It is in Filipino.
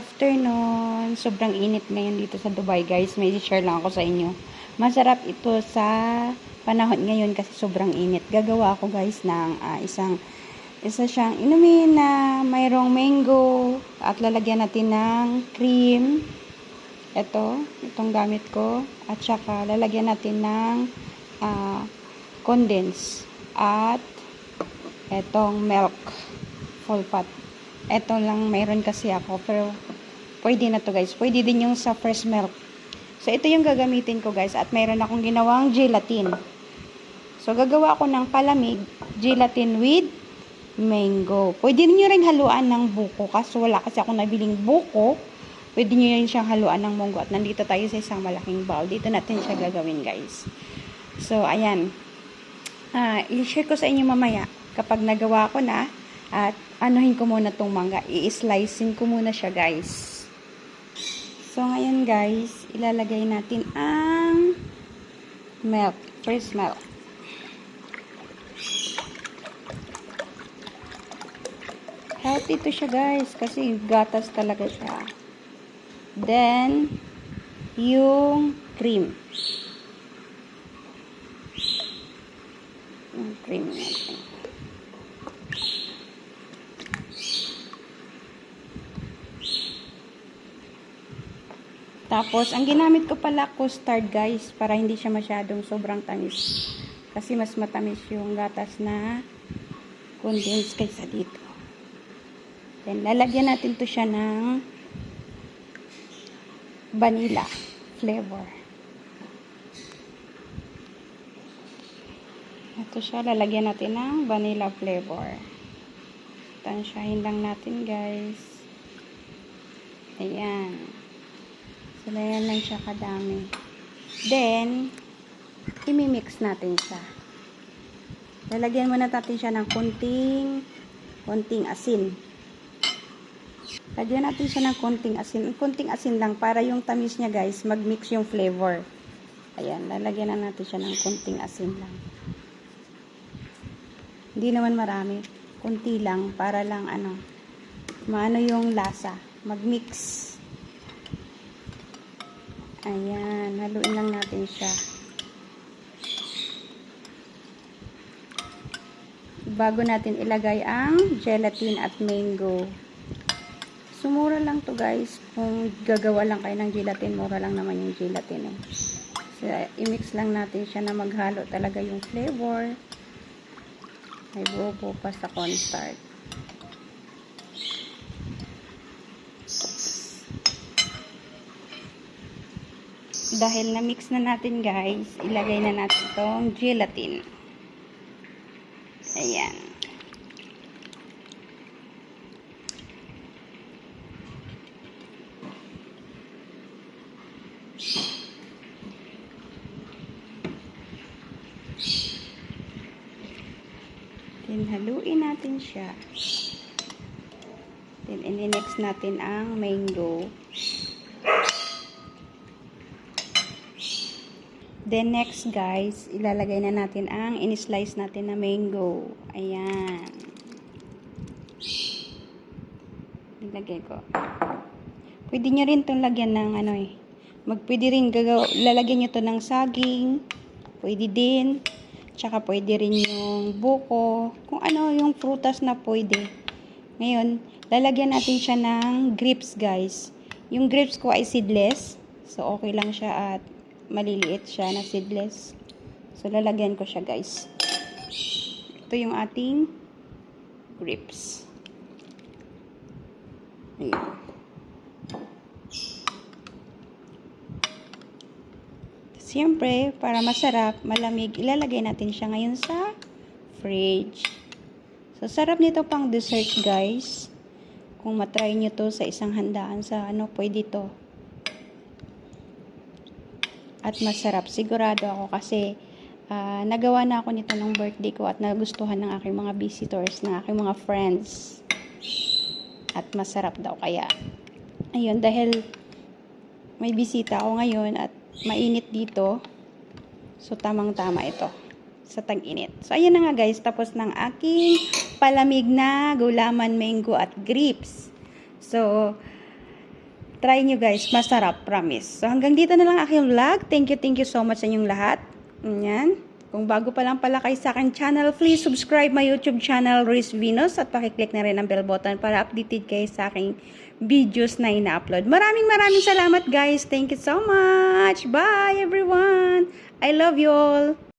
afternoon. Sobrang init ngayon dito sa Dubai, guys. May share lang ako sa inyo. Masarap ito sa panahon ngayon kasi sobrang init. Gagawa ako, guys, ng ah, isang isa siyang inumin na mayroong mango at lalagyan natin ng cream. Ito, itong gamit ko. At saka lalagyan natin ng ah, condense at etong milk full fat. Ito lang mayroon kasi ako pero pwede na to guys. Pwede din yung sa fresh milk. So ito yung gagamitin ko guys at mayroon akong ginawang gelatin. So gagawa ako ng palamig gelatin with mango. Pwede niyo ring haluan ng buko kasi wala kasi ako nabiling buko. Pwede niyo rin siyang haluan ng mango at nandito tayo sa isang malaking bowl. Dito natin siya gagawin guys. So ayan. Ah, i-share ko sa inyo mamaya kapag nagawa ko na at anuhin ko muna tong mangga. I-slicing ko muna siya, guys. So, ngayon, guys, ilalagay natin ang milk. First milk. Healthy to siya, guys, kasi gatas talaga siya. Then, yung cream. Yung cream natin. Tapos, ang ginamit ko pala custard guys, para hindi siya masyadong sobrang tamis. Kasi mas matamis yung gatas na condensed kaysa dito. Then, lalagyan natin to siya ng vanilla flavor. Ito siya, lalagyan natin ng vanilla flavor. Tansyahin lang natin guys. Ayan. So, yan lang siya kadami. Then, imimix natin siya. Lalagyan muna natin siya ng konting, konting asin. Lagyan natin siya ng konting asin. Konting asin lang para yung tamis niya guys, mag-mix yung flavor. Ayan, lalagyan na natin siya ng konting asin lang. Hindi naman marami. Konti lang para lang ano, maano yung lasa. Mag-mix. Ayan, haluin lang natin siya. Bago natin ilagay ang gelatin at mango. Sumura lang to guys. Kung gagawa lang kayo ng gelatin, mura lang naman yung gelatin eh. So, i-mix lang natin siya na maghalo talaga yung flavor. May buo pa sa cornstarch. Dahil na-mix na natin guys, ilagay na natin tong gelatin. Ayan. Then, haluin natin siya. Then, in-next natin ang mango. Then next guys, ilalagay na natin ang in-slice natin na mango. Ayan. Ilagay ko. Pwede nyo rin itong lagyan ng ano eh. Magpwede rin gagaw, lalagyan nyo to ng saging. Pwede din. Tsaka pwede rin yung buko. Kung ano yung prutas na pwede. Ngayon, lalagyan natin siya ng grapes guys. Yung grapes ko ay seedless. So okay lang siya at maliliit siya na seedless. So, lalagyan ko siya, guys. Ito yung ating grapes. Ayan. Siyempre, para masarap, malamig, ilalagay natin siya ngayon sa fridge. So, sarap nito pang dessert, guys. Kung matry nyo to sa isang handaan sa ano, pwede to at masarap. Sigurado ako kasi uh, nagawa na ako nito ng birthday ko at nagustuhan ng aking mga visitors, ng aking mga friends. At masarap daw kaya. Ayun, dahil may bisita ako ngayon at mainit dito. So, tamang-tama ito sa tag-init. So, ayan na nga guys. Tapos ng aking palamig na gulaman, mango at grapes. So, Try nyo guys, masarap, promise. So hanggang dito na lang aking vlog. Thank you, thank you so much sa inyong lahat. Yan. Kung bago pa lang pala kayo sa akin channel, please subscribe my YouTube channel, Riz Venus, at pakiclick na rin ang bell button para updated kayo sa aking videos na ina-upload. Maraming maraming salamat guys. Thank you so much. Bye everyone. I love you all.